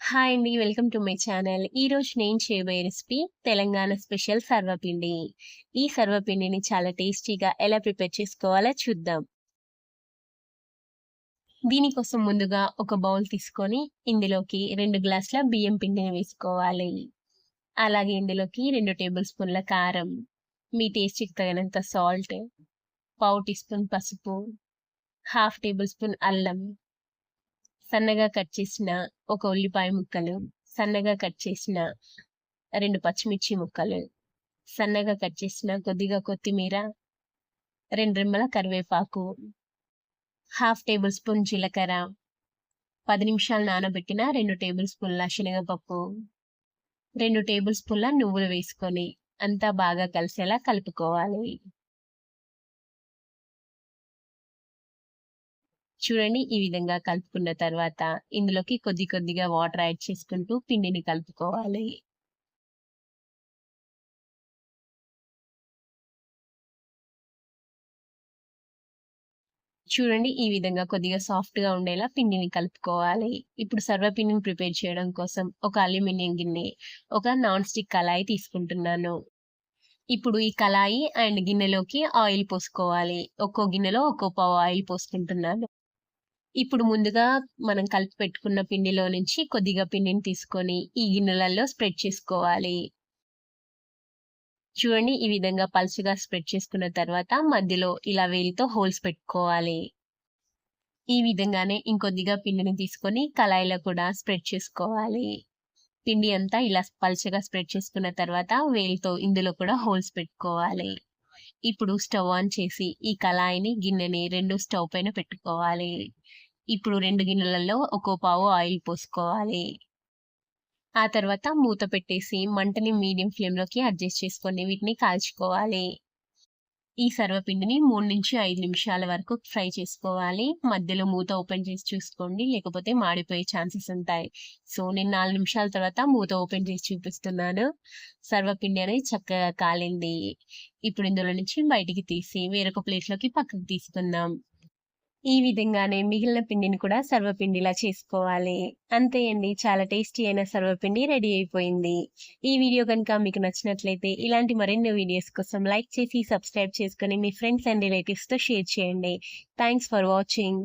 Hi అండి. Welcome to my channel. ఈరోజు నేను చేయబోయే రెసిపీ తెలంగాణ స్పెషల్ సర్వపిండి. ఈ సర్వపిండిని చాలా టేస్టీగా ఎలా ప్రిపేర్ చేసుకోవాలో చూద్దాం. దీనికోసం ముందుగా ఒక బౌల్ తీసుకొని ఇందులోకి రెండు గ్లాసుల బియ్యం పిండిని వేసుకోవాలి. అలాగే ఇందులోకి రెండు టేబుల్ స్పూన్ల కారం, మీ టేస్ట్‌కి తగినంత సాల్ట్, పావు టీ స్పూన్ పసుపు, హాఫ్ టేబుల్ స్పూన్ అల్లం, సన్నగా కట్ చేసిన ఒక ఉల్లిపాయ ముక్కలు, సన్నగా కట్ చేసిన రెండు పచ్చిమిర్చి ముక్కలు, సన్నగా కట్ చేసిన కొద్దిగా కొత్తిమీర, రెండు రెమ్మల కరివేపాకు, హాఫ్ టేబుల్ స్పూన్ జీలకర్ర, పది నిమిషాలు నానబెట్టిన రెండు టేబుల్ స్పూన్ల శనగపప్పు, రెండు టేబుల్ స్పూన్ల నువ్వులు వేసుకొని అంతా బాగా కలిసేలా కలుపుకోవాలి. చూడండి ఈ విధంగా కలుపుకున్న తర్వాత ఇందులోకి కొద్ది కొద్దిగా వాటర్ యాడ్ చేసుకుంటూ పిండిని కలుపుకోవాలి. చూడండి ఈ విధంగా కొద్దిగా సాఫ్ట్గా ఉండేలా పిండిని కలుపుకోవాలి. ఇప్పుడు సర్వపిండిని ప్రిపేర్ చేయడం కోసం ఒక అల్యూమినియం గిన్నె, ఒక నాన్ స్టిక్ కళాయి తీసుకుంటున్నాను. ఇప్పుడు ఈ కళాయి అండ్ గిన్నెలోకి ఆయిల్ పోసుకోవాలి. ఒక్కో గిన్నెలో ఒక్కో పావు ఆయిల్ పోసుకుంటున్నాను. ఇప్పుడు ముందుగా మనం కలిపి పెట్టుకున్న పిండిలో నుంచి కొద్దిగా పిండిని తీసుకొని ఈ గిన్నెలలో స్ప్రెడ్ చేసుకోవాలి. చూడండి ఈ విధంగా పలుచగా స్ప్రెడ్ చేసుకున్న తర్వాత మధ్యలో ఇలా వేలితో హోల్స్ పెట్టుకోవాలి. ఈ విధంగానే ఇంకొద్దిగా పిండిని తీసుకొని కళాయిలో కూడా స్ప్రెడ్ చేసుకోవాలి. పిండి అంతా ఇలా పలుచగా స్ప్రెడ్ చేసుకున్న తర్వాత వేలితో ఇందులో కూడా హోల్స్ పెట్టుకోవాలి. ఇప్పుడు స్టవ్ ఆన్ చేసి ఈ కళాయిని, గిన్నెని రెండు స్టవ్ పైన పెట్టుకోవాలి. ఇప్పుడు రెండు గిన్నెలలో ఒక్కో పావు ఆయిల్ పోసుకోవాలి. ఆ తర్వాత మూత పెట్టేసి మంటని మీడియం ఫ్లేమ్‌లోకి అడ్జస్ట్ చేసుకొని వీటిని కాల్చుకోవాలి. ఈ సర్వపిండిని 3-5 నిమిషాల వరకు ఫ్రై చేసుకోవాలి. మధ్యలో మూత ఓపెన్ చేసి చూసుకోండి. లేకపోతే మాడిపోయే ఛాన్సెస్ ఉంటాయి. సో నేను నాలుగు నిమిషాల తర్వాత మూత ఓపెన్ చేసి చూపిస్తున్నాను. సర్వపిండి అనేది చక్కగా కాలింది. ఇప్పుడు ఇందులో నుంచి బయటికి తీసి వేరొక ప్లేట్‌లోకి పక్కకు తీసుకుందాం. ఈ విధంగానే మిగిలిన పిండిని కూడా సర్వపిండిలా చేసుకోవాలి. అంతే అండి చాలా టేస్టీ అయిన సర్వపిండి రెడీ అయిపోయింది. ఈ వీడియో కనుక మీకు నచ్చినట్లయితే ఇలాంటి మరిన్ని వీడియోస్ కోసం లైక్ చేసి, సబ్స్క్రైబ్ చేసుకుని మీ ఫ్రెండ్స్ అండ్ రిలేటివ్స్‌తో షేర్ చేయండి. Thanks for watching.